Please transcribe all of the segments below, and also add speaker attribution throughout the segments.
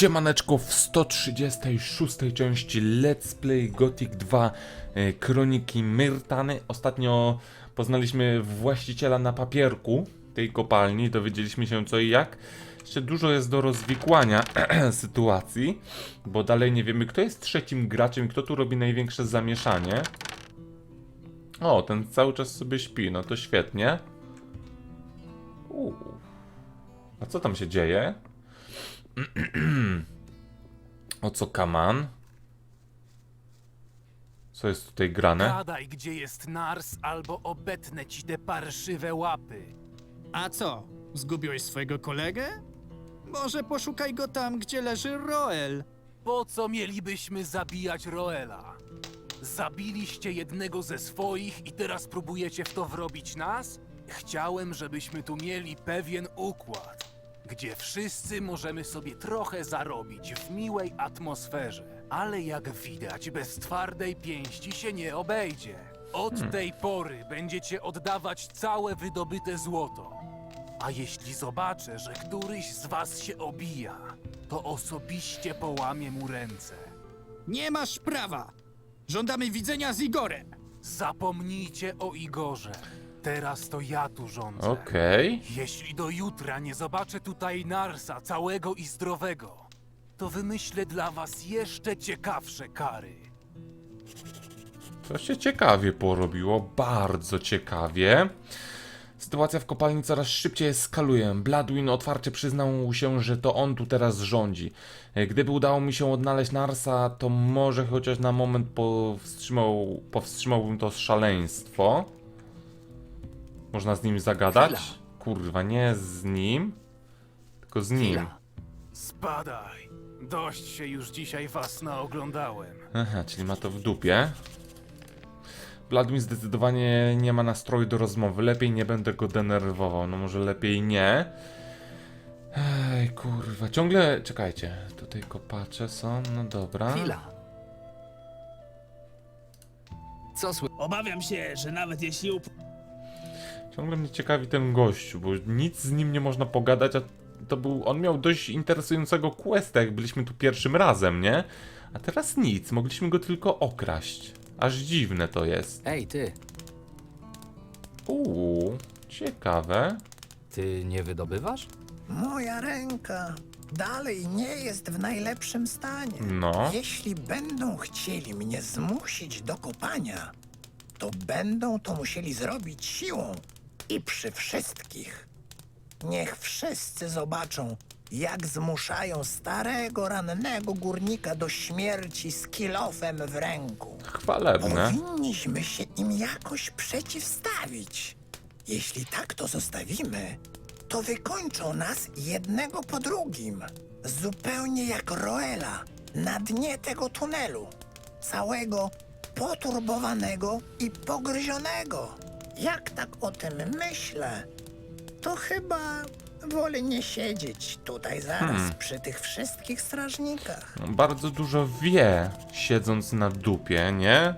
Speaker 1: Siemaneczko w 136 części Let's Play Gothic 2 e, Kroniki Myrtany. Ostatnio poznaliśmy właściciela na papierku tej kopalni, dowiedzieliśmy się co i jak. Jeszcze dużo jest do rozwikłania sytuacji, bo dalej nie wiemy kto jest trzecim graczem kto tu robi największe zamieszanie. O, ten cały czas sobie śpi, no to świetnie. A co tam się dzieje? O co kaman? Co jest tutaj grane?
Speaker 2: Gadaj, gdzie jest Nars, albo obetnę ci te parszywe łapy.
Speaker 3: A co? Zgubiłeś swojego kolegę? Może poszukaj go tam, gdzie leży Roel.
Speaker 2: Po co mielibyśmy zabijać Roela? Zabiliście jednego ze swoich i teraz próbujecie w to wrobić nas? Chciałem, żebyśmy tu mieli pewien układ, gdzie wszyscy możemy sobie trochę zarobić w miłej atmosferze. Ale jak widać, bez twardej pięści się nie obejdzie. Od tej pory będziecie oddawać całe wydobyte złoto. A jeśli zobaczę, że któryś z was się obija, to osobiście połamię mu ręce.
Speaker 3: Nie masz prawa! Żądamy widzenia z Igorem!
Speaker 2: Zapomnijcie o Igorze. Teraz to ja tu rządzę.
Speaker 1: Okej.
Speaker 2: Jeśli do jutra nie zobaczę tutaj Narsa całego i zdrowego, to wymyślę dla was jeszcze ciekawsze kary.
Speaker 1: To się ciekawie porobiło, bardzo ciekawie. Sytuacja w kopalni coraz szybciej eskaluje. Bladwin otwarcie przyznał się, że to on tu teraz rządzi. Gdyby udało mi się odnaleźć Narsa, to może chociaż na moment powstrzymał, powstrzymałbym to szaleństwo. Można z nim zagadać?
Speaker 2: Chwila.
Speaker 1: Kurwa, nie z nim, tylko z nim.
Speaker 2: Spadaj. Dość się już dzisiaj was naoglądałem.
Speaker 1: Aha, czyli ma to w dupie. Vladimir zdecydowanie nie ma nastroju do rozmowy. Lepiej nie będę go denerwował. No może lepiej nie. Ej, kurwa. Ciągle... Czekajcie. Tutaj kopacze są. No dobra.
Speaker 4: Chwila. Co sły...
Speaker 3: Obawiam się, że nawet jeśli up...
Speaker 1: Ciągle mnie ciekawi ten gościu, bo nic z nim nie można pogadać, a to był... On miał dość interesującego questa, jak byliśmy tu pierwszym razem, nie? A teraz nic. Mogliśmy go tylko okraść. Aż dziwne to jest.
Speaker 4: Ej, ty,
Speaker 1: Uuu, ciekawe.
Speaker 4: ty nie wydobywasz?
Speaker 5: Moja ręka dalej nie jest w najlepszym stanie.
Speaker 1: No.
Speaker 5: Jeśli będą chcieli mnie zmusić do kopania, to będą to musieli zrobić siłą i przy wszystkich. Niech wszyscy zobaczą, jak zmuszają starego, rannego górnika do śmierci z kilofem w ręku.
Speaker 1: Chwalebne.
Speaker 5: Powinniśmy się im jakoś przeciwstawić. Jeśli tak to zostawimy, to wykończą nas jednego po drugim. Zupełnie jak Roela na dnie tego tunelu. Całego poturbowanego i pogryzionego. Jak tak o tym myślę, to chyba wolę nie siedzieć tutaj zaraz przy tych wszystkich strażnikach.
Speaker 1: Bardzo dużo wie, siedząc na dupie, nie?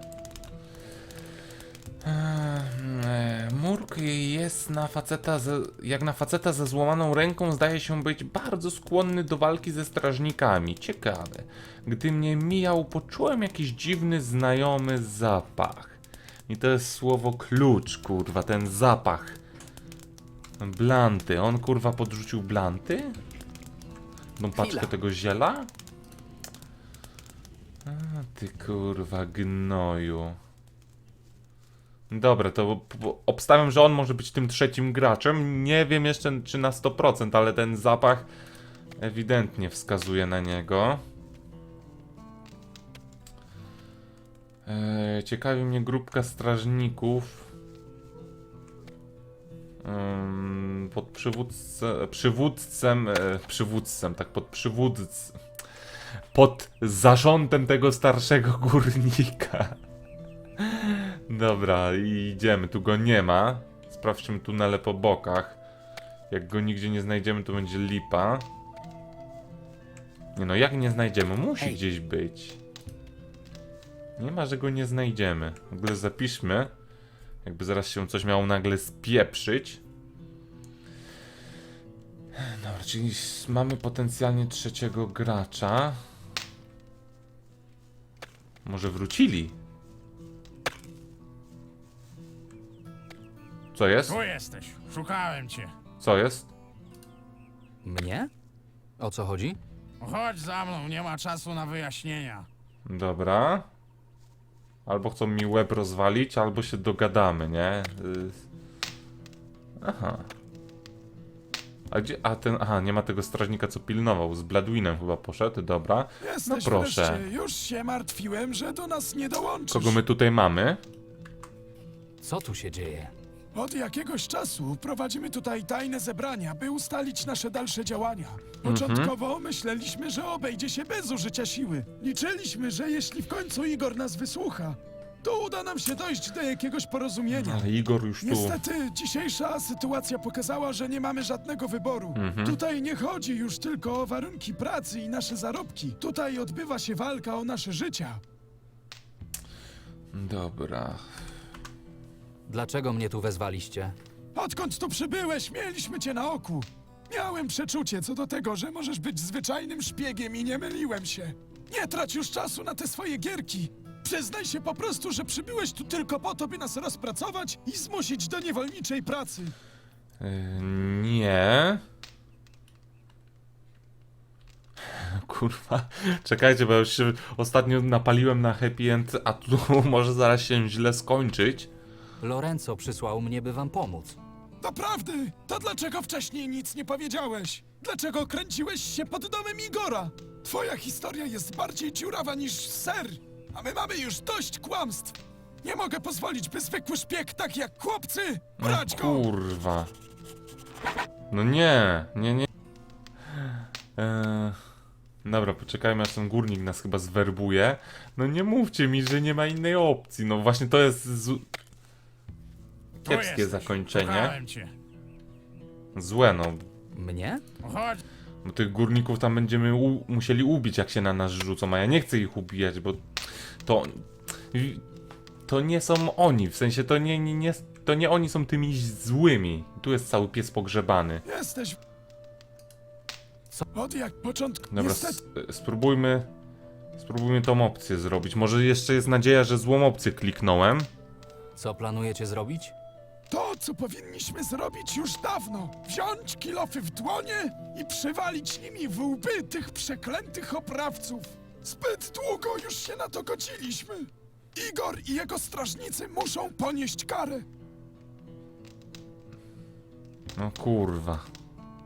Speaker 1: Eee, Murk jest na faceta, ze, jak na faceta ze złamaną ręką, zdaje się być bardzo skłonny do walki ze strażnikami. Ciekawe. Gdy mnie mijał, poczułem jakiś dziwny, znajomy zapach. I to jest słowo klucz, kurwa, ten zapach. Blanty. On, kurwa, podrzucił blanty? No paczkę tego ziela? A, ty kurwa gnoju. Dobra, to obstawiam, że on może być tym trzecim graczem. Nie wiem jeszcze czy na 100%, ale ten zapach ewidentnie wskazuje na niego. Eee, ciekawi mnie grupka strażników. Ym, pod przywódcem, przywódcem, e, przywódcem, tak, pod przywódc, pod zarządem tego starszego górnika. Dobra, idziemy, tu go nie ma. Sprawdźmy tunele po bokach. Jak go nigdzie nie znajdziemy, to będzie lipa. Nie no, jak nie znajdziemy? Musi
Speaker 4: Hej.
Speaker 1: gdzieś być. Nie ma, że go nie znajdziemy. W ogóle zapiszmy. Jakby zaraz się coś miało nagle spieprzyć. Dobra, czyli mamy potencjalnie trzeciego gracza. Może wrócili? Co jest?
Speaker 6: Tu jesteś. Szukałem cię.
Speaker 1: Co jest?
Speaker 4: Mnie? O co chodzi?
Speaker 6: Chodź za mną, nie ma czasu na wyjaśnienia.
Speaker 1: Dobra. Albo chcą mi łeb rozwalić, albo się dogadamy, nie? Y- Aha. A gdzie? A ten. Aha, nie ma tego strażnika, co pilnował. Z Bladwinem chyba poszedł, dobra.
Speaker 7: Jesteś
Speaker 1: No proszę.
Speaker 7: wreszcie. Już się martwiłem, że do nas nie dołączysz.
Speaker 1: Kogo my tutaj mamy?
Speaker 4: Co tu się dzieje?
Speaker 7: Od jakiegoś czasu prowadzimy tutaj tajne zebrania, by ustalić nasze dalsze działania. Początkowo myśleliśmy, że obejdzie się bez użycia siły. Liczyliśmy, że jeśli w końcu Igor nas wysłucha, to uda nam się dojść do jakiegoś porozumienia.
Speaker 1: Ale Igor już tu.
Speaker 7: Niestety, dzisiejsza sytuacja pokazała, że nie mamy żadnego wyboru. Tutaj nie chodzi już tylko o warunki pracy i nasze zarobki. Tutaj odbywa się walka o nasze życia.
Speaker 1: Dobra.
Speaker 4: Dlaczego mnie tu wezwaliście?
Speaker 7: Odkąd tu przybyłeś, mieliśmy cię na oku. Miałem przeczucie co do tego, że możesz być zwyczajnym szpiegiem i nie myliłem się. Nie trać już czasu na te swoje gierki. Przyznaj się po prostu, że przybyłeś tu tylko po to, by nas rozpracować i zmusić do niewolniczej pracy.
Speaker 1: Yy, nie. Kurwa, czekajcie, bo już się ostatnio napaliłem na happy end, a tu może zaraz się źle skończyć.
Speaker 4: Lorenzo przysłał mnie, by wam pomóc.
Speaker 7: Doprawdy, to dlaczego wcześniej nic nie powiedziałeś? Dlaczego kręciłeś się pod domem Igora? Twoja historia jest bardziej dziurawa niż ser, a my mamy już dość kłamstw. Nie mogę pozwolić, by zwykły szpieg, tak jak chłopcy,
Speaker 1: No
Speaker 7: brać go!
Speaker 1: kurwa. No nie, nie, nie. Eee, dobra, poczekajmy aż ten górnik nas chyba zwerbuje. No nie mówcie mi, że nie ma innej opcji. No właśnie to jest z... Kiepskie zakończenie. Złe no.
Speaker 4: Mnie?
Speaker 1: Bo tych górników tam będziemy u- musieli ubić, jak się na nas rzucą, a ja nie chcę ich ubijać, bo to. To nie są oni, w sensie to nie, nie, nie, to nie oni są tymi złymi. Tu jest cały pies pogrzebany.
Speaker 7: Jesteś...
Speaker 4: Co?
Speaker 7: Od jak początku...
Speaker 1: Dobra, s- spróbujmy. Spróbujmy tą opcję zrobić. Może jeszcze jest nadzieja, że złą opcję kliknąłem.
Speaker 4: Co planujecie zrobić?
Speaker 7: To, co powinniśmy zrobić już dawno. Wziąć kilofy w dłonie i przywalić nimi w łby tych przeklętych oprawców. Zbyt długo już się na to godziliśmy. Igor i jego strażnicy muszą ponieść karę.
Speaker 1: No kurwa.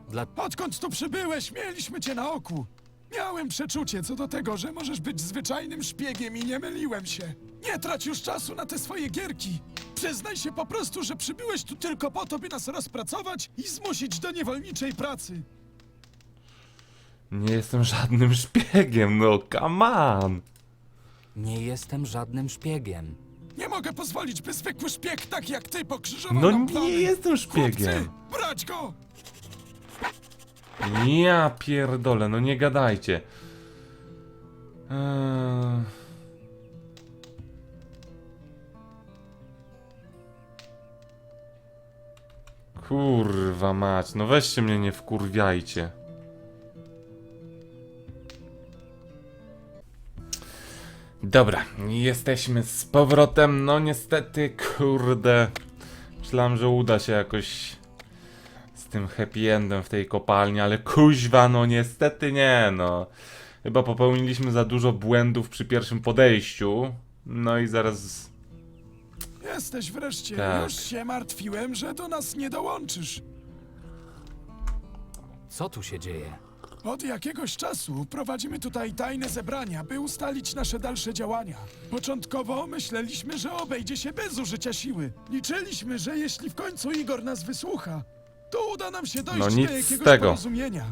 Speaker 4: Dla...
Speaker 7: Odkąd tu przybyłeś, mieliśmy cię na oku. Miałem przeczucie co do tego, że możesz być zwyczajnym szpiegiem i nie myliłem się. Nie trać już czasu na te swoje gierki. Przyznaj się po prostu, że przybyłeś tu tylko po to, by nas rozpracować i zmusić do niewolniczej pracy.
Speaker 1: Nie jestem żadnym szpiegiem, no come on.
Speaker 4: Nie jestem żadnym szpiegiem.
Speaker 7: Nie mogę pozwolić, by zwykły szpieg tak jak ty pokrzyżował
Speaker 1: No
Speaker 7: nam plany.
Speaker 1: nie jestem szpiegiem.
Speaker 7: Chłopcy, brać go!
Speaker 1: Ja pierdolę, no nie gadajcie. Eee... Kurwa mać, no weźcie mnie nie wkurwiajcie. Dobra, jesteśmy z powrotem, no niestety, kurde. Myślałem, że uda się jakoś z tym happy endem w tej kopalni, ale kuźwa, no niestety nie, no. Chyba popełniliśmy za dużo błędów przy pierwszym podejściu. No i zaraz.
Speaker 7: Jesteś wreszcie.
Speaker 1: Tak.
Speaker 7: Już się martwiłem, że do nas nie dołączysz.
Speaker 4: Co tu się dzieje?
Speaker 7: Od jakiegoś czasu prowadzimy tutaj tajne zebrania, by ustalić nasze dalsze działania. Początkowo myśleliśmy, że obejdzie się bez użycia siły. Liczyliśmy, że jeśli w końcu Igor nas wysłucha, to uda nam się dojść
Speaker 1: No nic
Speaker 7: do
Speaker 1: z
Speaker 7: jakiegoś
Speaker 1: tego.
Speaker 7: porozumienia.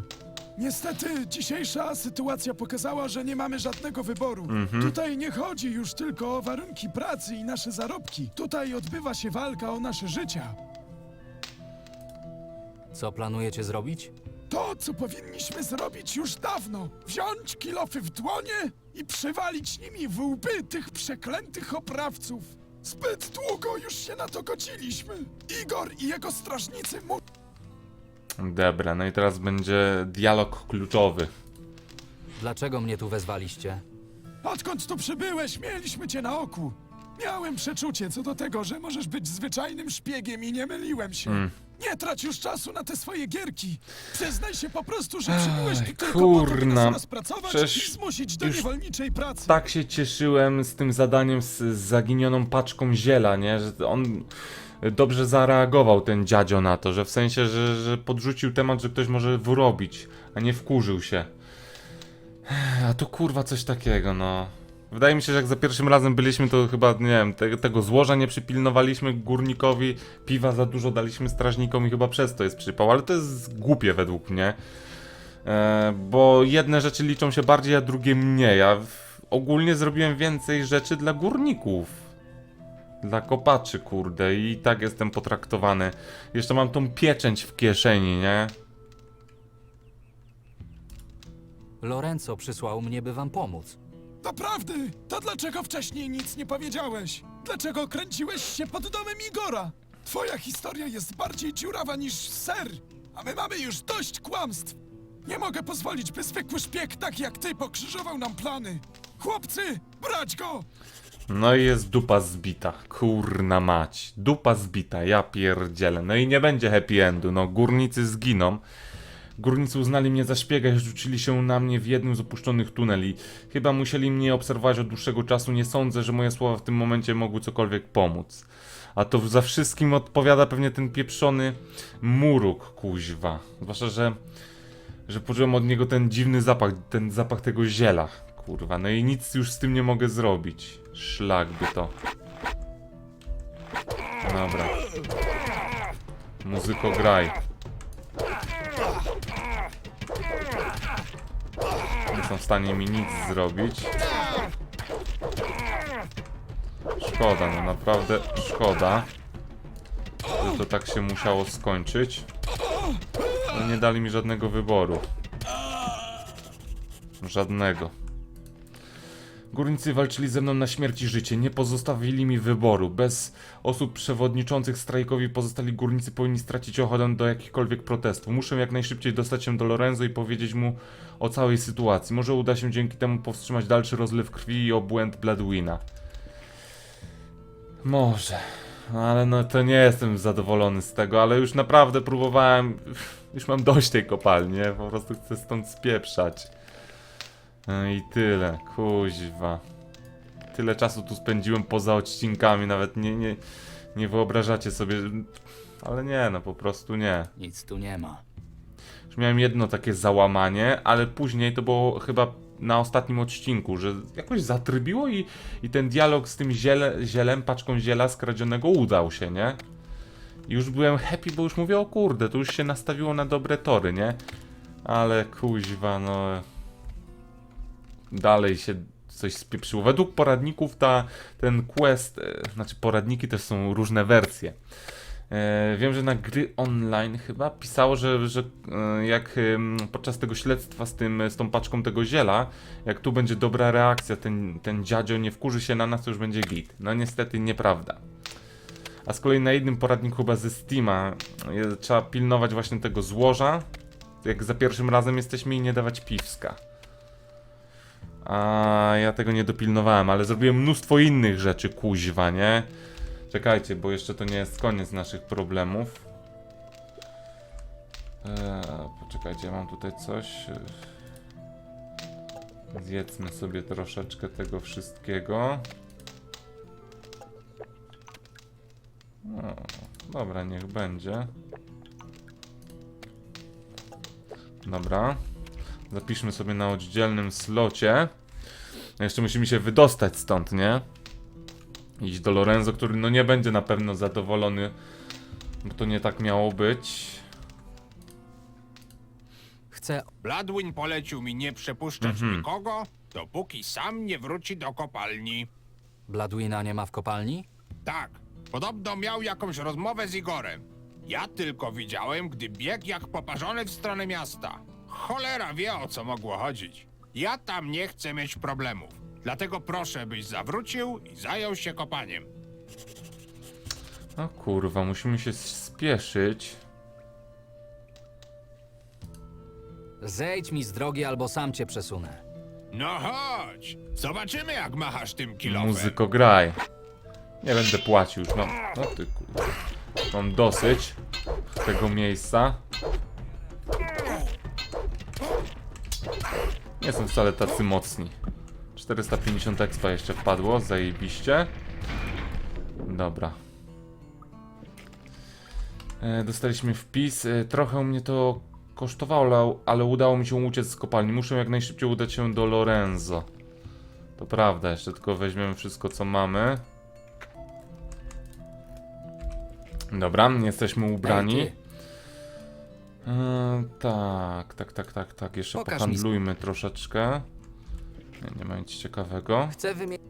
Speaker 7: Niestety, dzisiejsza sytuacja pokazała, że nie mamy żadnego wyboru.
Speaker 1: Mhm.
Speaker 7: Tutaj nie chodzi już tylko o warunki pracy i nasze zarobki. Tutaj odbywa się walka o nasze życia.
Speaker 4: Co planujecie zrobić?
Speaker 7: To, co powinniśmy zrobić już dawno. Wziąć kilofy w dłonie i przywalić nimi w łby tych przeklętych oprawców. Zbyt długo już się na to godziliśmy. Igor i jego strażnicy mu...
Speaker 1: Dobra, no i teraz będzie dialog kluczowy.
Speaker 4: Dlaczego mnie tu wezwaliście?
Speaker 7: Odkąd tu przybyłeś, mieliśmy cię na oku. Miałem przeczucie co do tego, że możesz być zwyczajnym szpiegiem i nie myliłem się.
Speaker 1: Mm.
Speaker 7: Nie trać już czasu na te swoje gierki. Przyznaj się po prostu, że przybyłeś tu tylko po to, by
Speaker 1: kurna.
Speaker 7: nas rozpracować
Speaker 1: Przecież
Speaker 7: i zmusić do
Speaker 1: już
Speaker 7: niewolniczej pracy.
Speaker 1: Tak się cieszyłem z tym zadaniem z, z zaginioną paczką ziela, nie? Że on dobrze zareagował, ten dziadzio na to, że w sensie, że, że podrzucił temat, że ktoś może wyrobić, a nie wkurzył się. A tu kurwa coś takiego, no. Wydaje mi się, że jak za pierwszym razem byliśmy, to chyba, nie wiem, te, tego złoża nie przypilnowaliśmy górnikowi, piwa za dużo daliśmy strażnikom i chyba przez to jest przypał, ale to jest głupie według mnie. E, bo jedne rzeczy liczą się bardziej, a drugie mniej. Ja ogólnie zrobiłem więcej rzeczy dla górników. Dla kopaczy, kurde, i tak jestem potraktowany. Jeszcze mam tą pieczęć w kieszeni, nie?
Speaker 4: Lorenzo przysłał mnie, by wam pomóc.
Speaker 7: Doprawdy, to dlaczego wcześniej nic nie powiedziałeś? Dlaczego kręciłeś się pod domem Igora? Twoja historia jest bardziej dziurawa niż ser, a my mamy już dość kłamstw. Nie mogę pozwolić, by zwykły szpieg tak jak ty pokrzyżował nam plany. Chłopcy, brać go!
Speaker 1: No i jest dupa zbita. Kurna mać. Dupa zbita, ja pierdzielę. No i nie będzie happy endu, no górnicy zginą. Górnicy uznali mnie za szpiega i rzucili się na mnie w jednym z opuszczonych tuneli. Chyba musieli mnie obserwować od dłuższego czasu. Nie sądzę, że moje słowa w tym momencie mogły cokolwiek pomóc. A to za wszystkim odpowiada pewnie ten pieprzony muruk, kuźwa. Zwłaszcza, że, że poczułem od niego ten dziwny zapach, ten zapach tego ziela. Kurwa, no i nic już z tym nie mogę zrobić. Szlak by to. Dobra. Muzyko graj. Nie są w stanie mi nic zrobić. Szkoda, no naprawdę szkoda. Że to tak się musiało skończyć. Ale nie dali mi żadnego wyboru. Żadnego. Górnicy walczyli ze mną na śmierć i życie, nie pozostawili mi wyboru. Bez osób przewodniczących strajkowi pozostali górnicy powinni stracić ochotę do jakichkolwiek protestów. Muszę jak najszybciej dostać się do Lorenzo i powiedzieć mu o całej sytuacji. Może uda się dzięki temu powstrzymać dalszy rozlew krwi i obłęd Bladwina. Może. Ale no to nie jestem zadowolony z tego, ale już naprawdę próbowałem. Już mam dość tej kopalni, nie? po prostu chcę stąd spieprzać. No i tyle, kuźwa. Tyle czasu tu spędziłem poza odcinkami, nawet nie, nie, nie wyobrażacie sobie. Ale nie, no po prostu nie.
Speaker 4: Nic tu nie ma.
Speaker 1: Już miałem jedno takie załamanie, ale później to było chyba na ostatnim odcinku, że jakoś zatrybiło i, i ten dialog z tym ziele, zielem, paczką ziela skradzionego udał się, nie? I już byłem happy, bo już mówię, o kurde, to już się nastawiło na dobre tory, nie? Ale kuźwa, no... Dalej się coś spieprzyło. Według poradników ta, ten quest, e, znaczy poradniki też są różne wersje. E, wiem, że na gry online chyba pisało, że, że e, jak podczas tego śledztwa z, tym, z tą paczką tego ziela, jak tu będzie dobra reakcja, ten, ten dziadzio nie wkurzy się na nas, to już będzie git. No niestety nieprawda. A z kolei na jednym poradniku chyba ze Steama trzeba pilnować właśnie tego złoża, jak za pierwszym razem jesteśmy i nie dawać piwska. A ja tego nie dopilnowałem, ale zrobiłem mnóstwo innych rzeczy, kuźwa, nie? Czekajcie, bo jeszcze to nie jest koniec naszych problemów. Eee, poczekajcie, mam tutaj coś. Zjedzmy sobie troszeczkę tego wszystkiego. No, dobra, niech będzie. Dobra. Zapiszmy sobie na oddzielnym slocie. Jeszcze musimy się wydostać stąd, nie? Iść do Lorenzo, który no nie będzie na pewno zadowolony, bo to nie tak miało być.
Speaker 4: Chcę
Speaker 8: Bladwin polecił mi nie przepuszczać
Speaker 1: Mhm.
Speaker 8: nikogo, dopóki sam nie wróci do kopalni.
Speaker 4: Bladwina nie ma w kopalni?
Speaker 8: Tak, podobno miał jakąś rozmowę z Igorem. Ja tylko widziałem, gdy biegł jak poparzony w stronę miasta. Cholera wie, o co mogło chodzić. Ja tam nie chcę mieć problemów. Dlatego proszę, byś zawrócił i zajął się kopaniem.
Speaker 1: O kurwa, musimy się spieszyć.
Speaker 4: Zejdź mi z drogi, albo sam cię przesunę.
Speaker 8: No chodź, zobaczymy jak machasz tym kilofem.
Speaker 1: Muzyko graj. Nie będę płacił już, no. No ty kurde. Mam dosyć tego miejsca. Nie są wcale tacy mocni. 450 expa jeszcze wpadło, zajebiście. Dobra. E, dostaliśmy wpis. E, trochę mnie to kosztowało, ale- udało mi się uciec z kopalni. Muszę jak najszybciej udać się do Lorenzo. To prawda, jeszcze tylko weźmiemy wszystko co mamy. Dobra, jesteśmy ubrani. Yy, tak, tak, tak, tak, tak. Jeszcze
Speaker 4: Pokaż mi
Speaker 1: pohandlujmy troszeczkę. Nie, nie ma nic ciekawego.
Speaker 4: Chcę wymienić.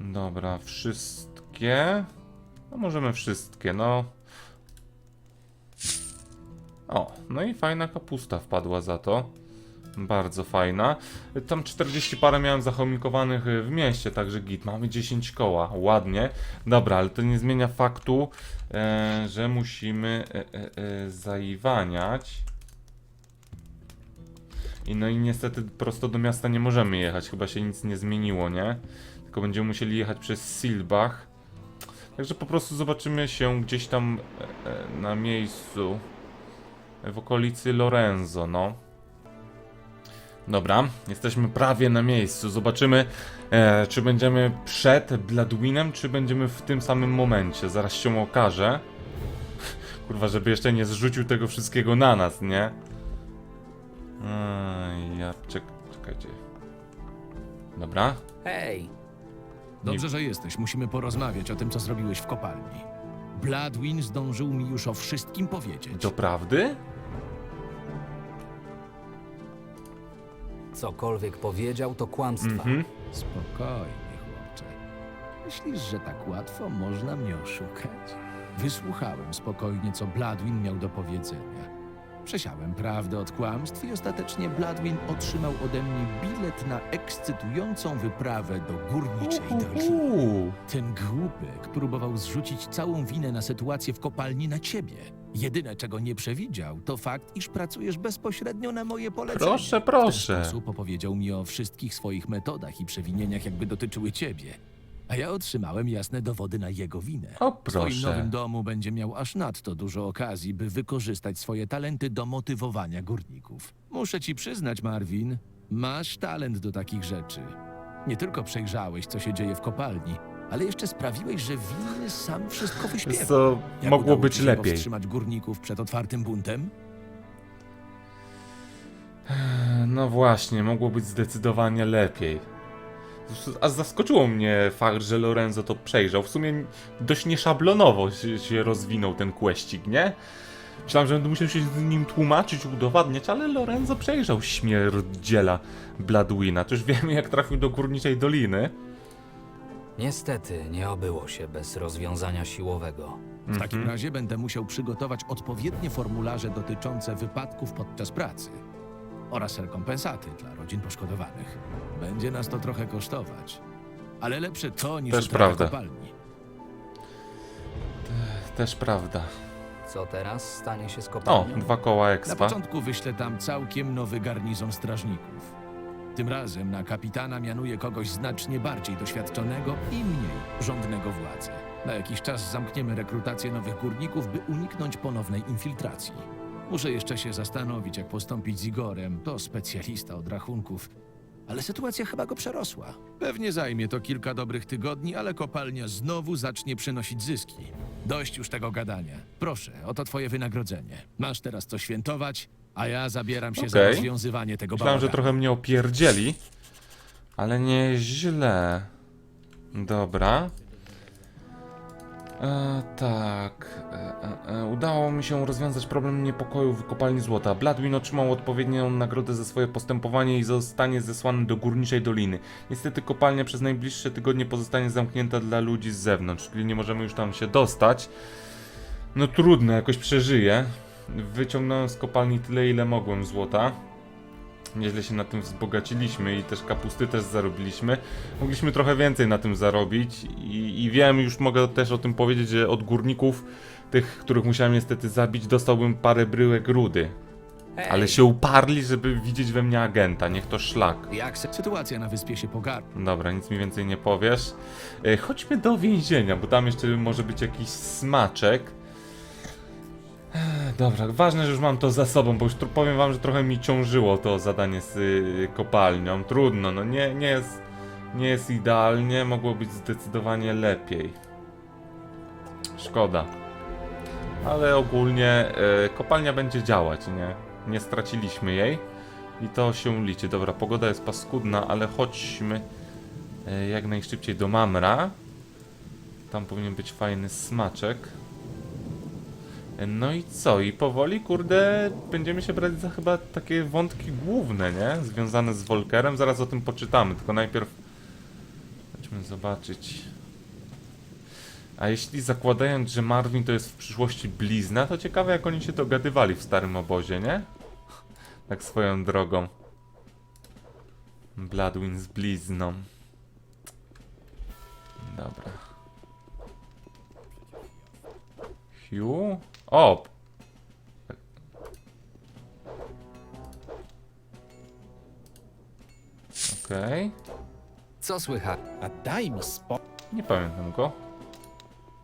Speaker 1: Dobra, wszystkie. No możemy wszystkie, no. O, no i fajna kapusta wpadła za to. Bardzo fajna. Tam 40 parę miałem zachomikowanych y, w mieście, także git. Mamy 10 koła, ładnie. Dobra, ale to nie zmienia faktu, e, że musimy e, e, e, zaiwaniać. I no i niestety prosto do miasta nie możemy jechać, chyba się nic nie zmieniło, nie? Tylko będziemy musieli jechać przez Silbach. Także po prostu zobaczymy się gdzieś tam e, e, na miejscu w okolicy Lorenzo, no. Dobra, jesteśmy prawie na miejscu. Zobaczymy, e, czy będziemy przed Bloodwinem, czy będziemy w tym samym momencie. Zaraz się okaże. Kurwa, żeby jeszcze nie zrzucił tego wszystkiego na nas, nie? Ej, ja czek czekajcie. Dobra.
Speaker 4: Hej,
Speaker 9: Dobrze, że jesteś. Musimy porozmawiać o tym, co zrobiłeś w kopalni. Bladwin zdążył mi już o wszystkim powiedzieć.
Speaker 1: Doprawdy?
Speaker 4: Cokolwiek powiedział, to kłamstwa.
Speaker 1: Mhm.
Speaker 9: Spokojnie, chłopcze. Myślisz, że tak łatwo można mnie oszukać? Wysłuchałem spokojnie, co Bladwin miał do powiedzenia. Przesiałem prawdę od kłamstw i ostatecznie Bladwin otrzymał ode mnie bilet na ekscytującą wyprawę do górniczej doliny.
Speaker 1: Uuu.
Speaker 9: Ten głupek próbował zrzucić całą winę na sytuację w kopalni na ciebie. Jedyne, czego nie przewidział, to fakt, iż pracujesz bezpośrednio na moje polecenie.
Speaker 1: Proszę,
Speaker 9: W
Speaker 1: proszę.
Speaker 9: ten sposób opowiedział mi o wszystkich swoich metodach i przewinieniach, jakby dotyczyły ciebie. A ja otrzymałem jasne dowody na jego winę.
Speaker 1: O,
Speaker 9: W swoim
Speaker 1: proszę.
Speaker 9: nowym domu będzie miał aż nadto dużo okazji, by wykorzystać swoje talenty do motywowania górników. Muszę ci przyznać, Marvin, masz talent do takich rzeczy. Nie tylko przejrzałeś, co się dzieje w kopalni, ale jeszcze sprawiłeś, że winny sam wszystko wyśpiewał.
Speaker 1: co,
Speaker 9: Jak
Speaker 1: mogło
Speaker 9: udało
Speaker 1: być
Speaker 9: ci się
Speaker 1: lepiej.
Speaker 9: powstrzymać górników przed otwartym buntem?
Speaker 1: No właśnie, mogło być zdecydowanie lepiej. A zaskoczyło mnie fakt, że Lorenzo to przejrzał. W sumie dość nieszablonowo się, się rozwinął ten questik, nie? Myślałem, że będę musiał się z nim tłumaczyć, udowadniać, ale Lorenzo przejrzał śmierdziela Bladwina. To już wiemy, jak trafił do Górniczej Doliny.
Speaker 4: Niestety, nie obyło się bez rozwiązania siłowego.
Speaker 9: W takim razie będę musiał przygotować odpowiednie formularze dotyczące wypadków podczas pracy oraz rekompensaty dla rodzin poszkodowanych. Będzie nas to trochę kosztować, ale lepsze to niż
Speaker 1: Też
Speaker 9: utrata
Speaker 1: prawda.
Speaker 9: kopalni.
Speaker 1: Też prawda.
Speaker 4: Co teraz stanie się z
Speaker 1: O,
Speaker 4: kopalnią?
Speaker 1: dwa koła
Speaker 9: Na
Speaker 1: expa.
Speaker 9: początku wyślę tam całkiem nowy garnizon strażników. Tym razem na kapitana mianuję kogoś znacznie bardziej doświadczonego i mniej żądnego władzy. Na jakiś czas zamkniemy rekrutację nowych górników, by uniknąć ponownej infiltracji. Muszę jeszcze się zastanowić, jak postąpić z Igorem. To specjalista od rachunków. Ale sytuacja chyba go przerosła. Pewnie zajmie to kilka dobrych tygodni, ale kopalnia znowu zacznie przynosić zyski. Dość już tego gadania. Proszę, oto twoje wynagrodzenie. Masz teraz co świętować, a ja zabieram się za
Speaker 1: Okej.
Speaker 9: rozwiązywanie tego
Speaker 1: Myślałem, że
Speaker 9: bałaganu.
Speaker 1: trochę mnie opierdzieli, ale nieźle. Dobra. E, tak. E, e, e, udało mi się rozwiązać problem niepokoju w kopalni złota. Bladwin otrzymał odpowiednią nagrodę za swoje postępowanie i zostanie zesłany do górniczej doliny. Niestety kopalnia przez najbliższe tygodnie pozostanie zamknięta dla ludzi z zewnątrz, czyli nie możemy już tam się dostać. No trudno, jakoś przeżyję. Wyciągnąłem z kopalni tyle, ile mogłem złota. Nieźle się na tym wzbogaciliśmy i też kapusty też zarobiliśmy. Mogliśmy trochę więcej na tym zarobić i, i wiem, już mogę też o tym powiedzieć, że od górników, tych, których musiałem niestety zabić, dostałbym parę bryłek rudy. Ale się uparli, żeby widzieć we mnie agenta, niech to szlak.
Speaker 4: Jak se...
Speaker 9: Sytuacja na wyspie się pogarsza.
Speaker 1: Dobra, nic mi więcej nie powiesz. E, Chodźmy do więzienia, bo tam jeszcze może być jakiś smaczek. Ech, Dobra, ważne, że już mam to za sobą, bo już powiem wam, że trochę mi ciążyło to zadanie z y, kopalnią. Trudno, no nie, nie jest, nie jest idealnie, mogło być zdecydowanie lepiej. Szkoda. Ale ogólnie y, kopalnia będzie działać, nie? Nie straciliśmy jej. I to się liczy. Dobra, pogoda jest paskudna, ale chodźmy e, jak najszybciej do Mamra. Tam powinien być fajny smaczek. No i co? I powoli, kurde, będziemy się brać za chyba takie wątki główne, nie? Związane z Volkerem. Zaraz o tym poczytamy, tylko najpierw chodźmy zobaczyć. A jeśli zakładając, że Marvin to jest w przyszłości blizna, to ciekawe jak oni się dogadywali w starym obozie, nie? Tak swoją drogą. Bladwin z blizną. Dobra. Hugh? O! Okej.
Speaker 4: Co słychać?
Speaker 3: A daj mi spokój.
Speaker 1: Nie pamiętam go.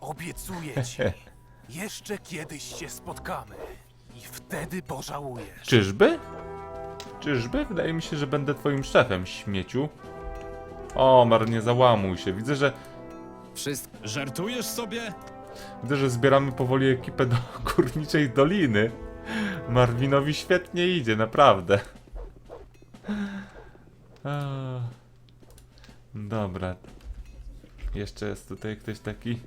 Speaker 2: Obiecuję ci, jeszcze kiedyś się spotkamy i wtedy pożałujesz.
Speaker 1: Czyżby? Czyżby? Wydaje mi się, że będę twoim szefem, śmieciu. O, Mar, nie załamuj się. Widzę, że
Speaker 4: Wszystko...
Speaker 7: Żartujesz sobie?
Speaker 1: Widzę, że zbieramy powoli ekipę do Górniczej Doliny. Marvinowi świetnie idzie, naprawdę. Dobra. Jeszcze jest tutaj ktoś taki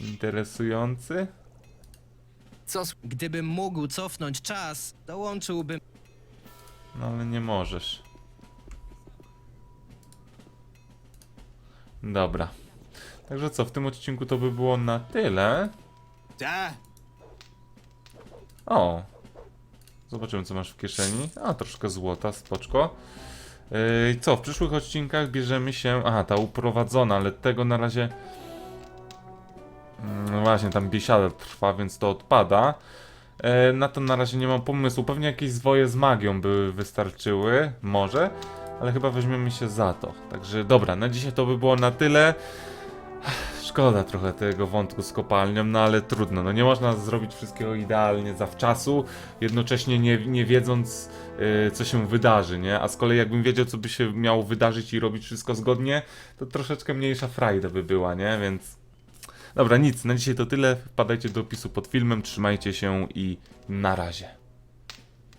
Speaker 1: interesujący.
Speaker 4: Co s-
Speaker 3: Gdybym mógł cofnąć czas, dołączyłbym.
Speaker 1: No ale nie możesz. Dobra. Także co, w tym odcinku to by było na tyle.
Speaker 3: Ta,
Speaker 1: O! Zobaczymy, co masz w kieszeni. A, troszkę złota, spoczko. Yy, co, w przyszłych odcinkach bierzemy się... Aha, ta uprowadzona, ale tego na razie... Mm, No właśnie, tam biesiada trwa, więc to odpada. E, na to na razie nie mam pomysłu. Pewnie jakieś zwoje z magią by wystarczyły, może. Ale chyba weźmiemy się za to. Także dobra, na dzisiaj to by było na tyle. Szkoda trochę tego wątku z kopalnią, no ale trudno. No nie można zrobić wszystkiego idealnie zawczasu, jednocześnie nie, nie wiedząc, yy, co się wydarzy, nie? A z kolei jakbym wiedział, co by się miało wydarzyć i robić wszystko zgodnie, to troszeczkę mniejsza frajda by była, nie? Więc... Dobra, nic, na dzisiaj to tyle. Wpadajcie do opisu pod filmem, trzymajcie się i na razie.